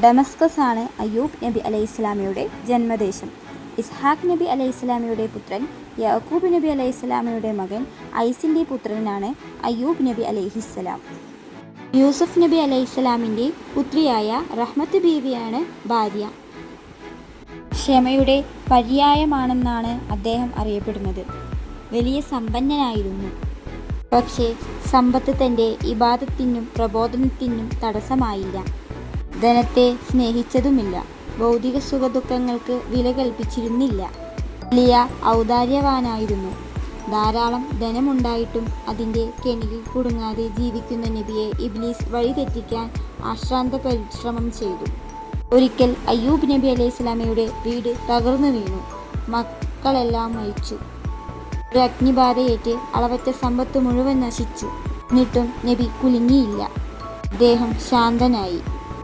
Damascus ആണ് അയ്യൂബ് നബി അലൈഹി ഇസ്ലാമിയുടെ ജന്മദേശം. ഇസ്ഹാഖ് നബി അലൈഹി ഇസ്ലാമിയുടെ പുത്രൻ യാക്കൂബ് നബി അലൈഹി ഇസ്ലാമിയുടെ മകൻ ഐസിന്റെ പുത്രനാണ് അയ്യൂബ് നബി അലൈഹിസ്സലാം യൂസഫ് നബി അലൈഹി അലൈഹിസ്സലാമിന്റെ പുത്രിയായ റഹ്മത്ത് ബീവിയാണ് ഭാര്യ. ക്ഷമയുടെ പര്യായമാണെന്നാണ് അദ്ദേഹം അറിയപ്പെടുന്നത്. വലിയ സമ്പന്നനായിരുന്നു. പക്ഷേ സമ്പത്ത് തന്റെ ഇബാദത്തിനും പ്രബോധനത്തിനും തടസ്സമായില്ല. ധനത്തെ സ്നേഹിച്ചതുമില്ല. ഭൗതിക സുഖദുഃഖങ്ങൾക്ക് വില കൽപ്പിച്ചിരുന്നില്ല. വലിയ ഔദാര്യവാനായിരുന്നു. ധാരാളം ധനമുണ്ടായിട്ടും അതിന്റെ കെണിയിൽ കുടുങ്ങാതെ ജീവിക്കുന്ന നബിയെ ഇബ്ലീസ് വഴിതെറ്റിക്കാൻ ആശ്രാന്ത പരിശ്രമം ചെയ്തു. ഒരിക്കൽ അയ്യൂബ് നബി അലൈഹി സ്വലാമയുടെ വീട് തകർന്നു വീണു. മക്കളെല്ലാം മരിച്ചു. ഒരു അഗ്നിബാധയേറ്റ് അളവറ്റ സമ്പത്ത് മുഴുവൻ നശിച്ചു. എന്നിട്ടും നബി കുലുങ്ങിയില്ല. അദ്ദേഹം ശാന്തനായി.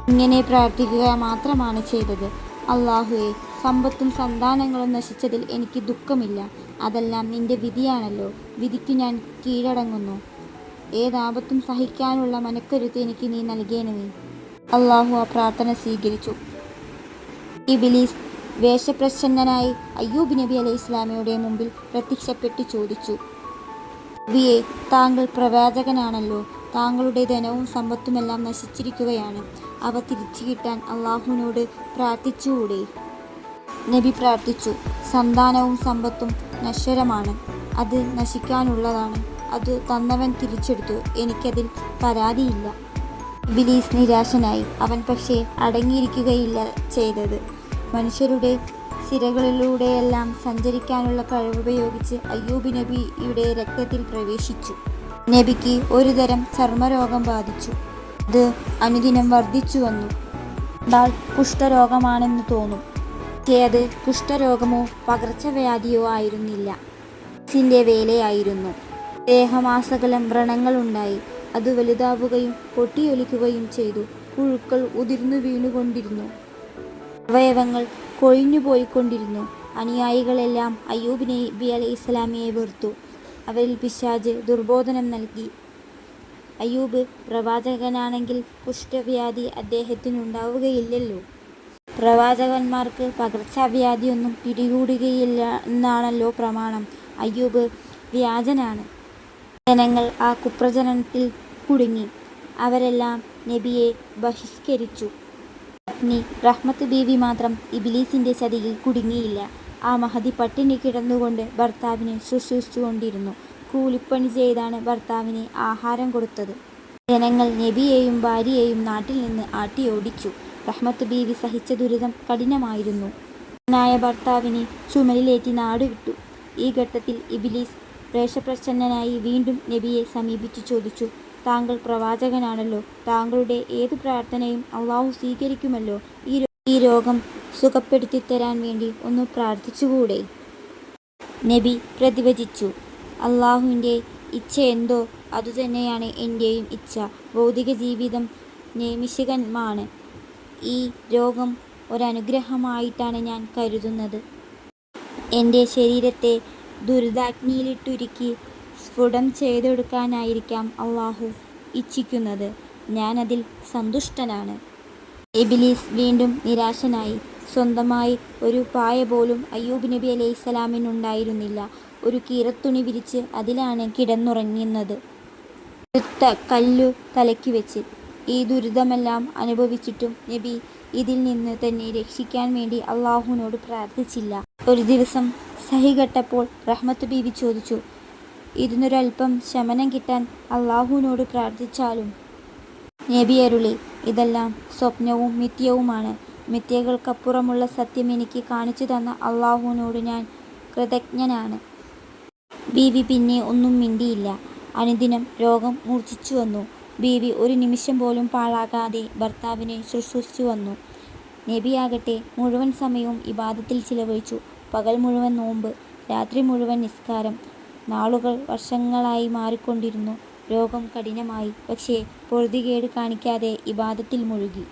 ഇങ്ങനെ പ്രാർത്ഥിക്കുക മാത്രമാണ് ചെയ്തത്. അള്ളാഹുവെ സമ്പത്തും സന്താനങ്ങളും നശിച്ചതിൽ എനിക്ക് ദുഃഖമില്ല. അതെല്ലാം നിന്റെ വിധിയാണല്ലോ. വിധിക്കു ഞാൻ കീഴടങ്ങുന്നു. ഏതാപത്തും സഹിക്കാനുള്ള മനക്കരുത്ത് എനിക്ക് നീ നൽകേണമേ. അള്ളാഹു ആ പ്രാർത്ഥന സ്വീകരിച്ചു. ഇബിലീസ് വേഷപ്രസന്നനായി അയ്യൂബ് നബി അലൈഹി ഇസ്ലാമയുടെ മുമ്പിൽ പ്രത്യക്ഷപ്പെട്ട് ചോദിച്ചു. നബിയെ താങ്കൾ പ്രവാചകനാണല്ലോ. താങ്കളുടെ ധനവും സമ്പത്തുമെല്ലാം നശിച്ചിരിക്കുകയാണ്. അവ തിരിച്ചു കിട്ടാൻ അള്ളാഹുവിനോട് പ്രാർത്ഥിച്ചുകൂടെ? നബി പ്രാർത്ഥിച്ചു സന്താനവും സമ്പത്തും നശ്വരമാണ് അത് നശിക്കാനുള്ളതാണ് അത് തന്നവൻ തിരിച്ചെടുത്തു എനിക്കതിൽ പരാതിയില്ല. ബിലീസ് നിരാശനായി അവൻ പക്ഷേ അടങ്ങിയിരിക്കുകയില്ല ചെയ്തത്. മനുഷ്യരുടെ സിരകളിലൂടെയെല്ലാം സഞ്ചരിക്കാനുള്ള കഴിവുപയോഗിച്ച് അയ്യൂബ് നബിയുടെ രക്തത്തിൽ പ്രവേശിച്ചു. നബിക്ക് ഒരുതരം ചർമ്മരോഗം ബാധിച്ചു. അത് അനുദിനം വർദ്ധിച്ചു വന്നു കണ്ടാൽ കുഷ്ഠരോഗമാണെന്ന് തോന്നും. അത് കുഷ്ഠരോഗമോ പകർച്ചവ്യാധിയോ ആയിരുന്നില്ല. സിന്റെ വേലയായിരുന്നു. ദേഹമാസകലം വ്രണങ്ങളുണ്ടായി അത് വലുതാവുകയും പൊട്ടിയൊലിക്കുകയും ചെയ്തു. പുഴുക്കൾ ഉതിർന്നു വീണുകൊണ്ടിരുന്നു. അവയവങ്ങൾ കൊഴിഞ്ഞുപോയിക്കൊണ്ടിരുന്നു അനുയായികളെല്ലാം അയ്യൂബ് നബി അലൈഹി ഇസ്ലാമിയെ വെറുത്തു. അവരിൽ പിശാജ് ദുർബോധനം നൽകി. അയ്യൂബ് പ്രവാചകനാണെങ്കിൽ കുഷ്ഠവ്യാധി അദ്ദേഹത്തിനുണ്ടാവുകയില്ലല്ലോ. പ്രവാചകന്മാർക്ക് പകർച്ചവ്യാധിയൊന്നും പിടികൂടുകയില്ല എന്നാണല്ലോ പ്രമാണം. അയ്യൂബ് വ്യാജനാണ്. ജനങ്ങൾ ആ കുപ്രചരണത്തിൽ കുടുങ്ങി. അവരെല്ലാം നബിയെ ബഹിഷ്കരിച്ചു. പത്നി റഹ്മത്ത് ബീവി മാത്രം ഇബിലീസിന്റെ ചതിയിൽ കുടുങ്ങിയില്ല. ആ മഹതി പട്ടിണി കിടന്നുകൊണ്ട് ഭർത്താവിനെ ശുശ്രൂഷിച്ചുകൊണ്ടിരുന്നു. കൂലിപ്പണി ചെയ്താണ് ഭർത്താവിന് ആഹാരം കൊടുത്തത്. ജനങ്ങൾ നബിയെയും ഭാര്യയെയും നാട്ടിൽ നിന്ന് ആട്ടി ഓടിച്ചു. റഹ്മത്ത് ബീവി സഹിച്ച ദുരിതം കഠിനമായിരുന്നു. നായ ഭർത്താവിനെ ചുമലിലേറ്റി നാടുവിട്ടു. ഈ ഘട്ടത്തിൽ ഇബിലീസ് പ്രേഷപ്രസന്നനായി വീണ്ടും നബിയെ സമീപിച്ചു ചോദിച്ചു താങ്കൾ പ്രവാചകനാണല്ലോ. താങ്കളുടെ ഏത് പ്രാർത്ഥനയും അള്ളാഹു സ്വീകരിക്കുമല്ലോ. ഈ ഈ രോഗം സുഖപ്പെടുത്തി തരാൻ വേണ്ടി ഒന്ന് പ്രാർത്ഥിച്ചുകൂടെ നബി പ്രതിവചിച്ചു അള്ളാഹുവിന്റെ ഇച്ഛ എന്തോ അതുതന്നെയാണ് എന്റെയും ഇച്ഛ. ഭൗതിക ജീവിതം നിമിഷികമാണ് ഈ രോഗം ഒരനുഗ്രഹമായിട്ടാണ് ഞാൻ കരുതുന്നത്. എന്റെ ശരീരത്തെ ദുരിതാഗ്നിയിലിട്ടുരുക്കി സ്ഫുടം ചെയ്തെടുക്കാനായിരിക്കാം അള്ളാഹു ഇച്ഛിക്കുന്നത്. ഞാനതിൽ സന്തുഷ്ടനാണ്. എബിലീസ് വീണ്ടും നിരാശനായി. സ്വന്തമായി ഒരു പായ പോലും അയ്യൂബ് നബി അലൈഹി സ്വലാമിനുണ്ടായിരുന്നില്ല ഒരു കീറത്തുണി വിരിച്ച് അതിലാണ് കിടന്നുറങ്ങുന്നത് എടുത്ത കല്ലു തലയ്ക്ക് വെച്ച്. ഈ ദുരിതമെല്ലാം അനുഭവിച്ചിട്ടും നബി ഇതിൽ നിന്ന് തന്നെ രക്ഷിക്കാൻ വേണ്ടി അള്ളാഹുവിനോട് പ്രാർത്ഥിച്ചില്ല. ഒരു ദിവസം സഹികെട്ടപ്പോൾ റഹ്മത്ത് ബീവി ചോദിച്ചു ഇതിനൊരൽപ്പം ശമനം കിട്ടാൻ അള്ളാഹുവിനോട് പ്രാർത്ഥിച്ചാലും? നബി അരുളി ഇതെല്ലാം സ്വപ്നവും മിഥ്യവുമാണ്. മിഥ്യകൾക്കപ്പുറമുള്ള സത്യം എനിക്ക് കാണിച്ചു തന്ന അള്ളാഹുവിനോട് ഞാൻ കൃതജ്ഞനാണ്. ബീവി പിന്നെ ഒന്നും മിണ്ടിയില്ല. അനുദിനം രോഗം മൂർച്ഛിച്ചു വന്നു. ബീവി ഒരു നിമിഷം പോലും പാഴാകാതെ ഭർത്താവിനെ ശുശ്രൂഷിച്ചു വന്നു. നബിയാകട്ടെ മുഴുവൻ സമയവും ഇബാദത്തിൽ ചിലവഴിച്ചു. പകൽ മുഴുവൻ നോമ്പ് രാത്രി മുഴുവൻ നിസ്കാരം. നാളുകൾ വർഷങ്ങളായി മാറിക്കൊണ്ടിരുന്നു. രോഗം കഠിനമായി. പക്ഷേ പൊറുതികേട് കാണിക്കാതെ ഇബാദത്തിൽ മുഴുകി.